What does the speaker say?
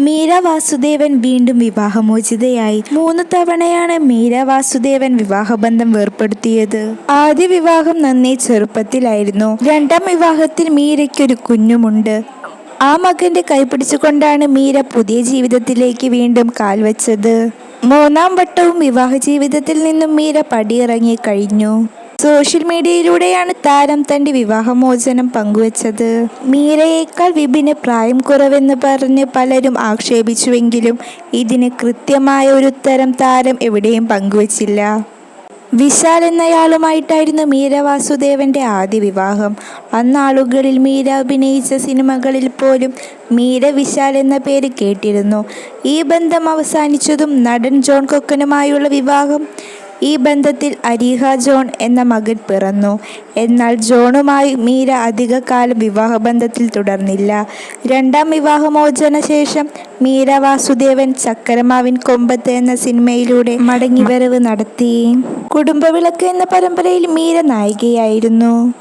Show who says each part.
Speaker 1: മീര വാസുദേവൻ വീണ്ടും വിവാഹമോചിതയായി. മൂന്ന് തവണയാണ് മീര വാസുദേവൻ വിവാഹബന്ധം വേർപ്പെടുത്തിയത്. ആദ്യ വിവാഹം നന്നേ ചെറുപ്പത്തിലായിരുന്നു. രണ്ടാം വിവാഹത്തിൽ മീരയ്ക്കൊരു കുഞ്ഞുമുണ്ട്. ആ മകന്റെ കൈപിടിച്ചുകൊണ്ടാണ് മീര പുതിയ ജീവിതത്തിലേക്ക് വീണ്ടും കാൽവച്ചത്. മൂന്നാം വട്ടവും വിവാഹ ജീവിതത്തിൽ നിന്നും മീര പടിയിറങ്ങി കഴിഞ്ഞു. സോഷ്യൽ മീഡിയയിലൂടെയാണ് താരം തന്റെ വിവാഹമോചനം പങ്കുവച്ചത്. മീരയേക്കാൾ വിപിന് പ്രായം കുറവെന്ന് പറഞ്ഞ് പലരും ആക്ഷേപിച്ചുവെങ്കിലും ഇതിന് കൃത്യമായ ഒരു ഉത്തരം താരം എവിടെയും പങ്കുവച്ചില്ല. വിശാൽ എന്നയാളുമായിട്ടായിരുന്നു മീര വാസുദേവന്റെ ആദ്യ വിവാഹം. അന്നാളുകളിൽ മീര അഭിനയിച്ച സിനിമകളിൽ പോലും മീര വിശാൽ എന്ന പേര് കേട്ടിരുന്നു. ഈ ബന്ധം അവസാനിച്ചതും നടൻ ജോൺ കൊക്കനുമായുള്ള വിവാഹം ഈ ബന്ധത്തിൽ അരീഹ ജോൺ എന്ന മകൻ പിറന്നു. എന്നാൽ ജോണുമായി മീര അധികകാലം വിവാഹബന്ധത്തിൽ തുടർന്നില്ല. രണ്ടാം വിവാഹമോചന ശേഷം മീര വാസുദേവൻ ചക്കരമാവിൻ കൊമ്പത്ത് എന്ന സിനിമയിലൂടെ മടങ്ങിവരവ് നടത്തി. കുടുംബവിളക്ക് എന്ന പരമ്പരയിൽ മീര നായികയായിരുന്നു.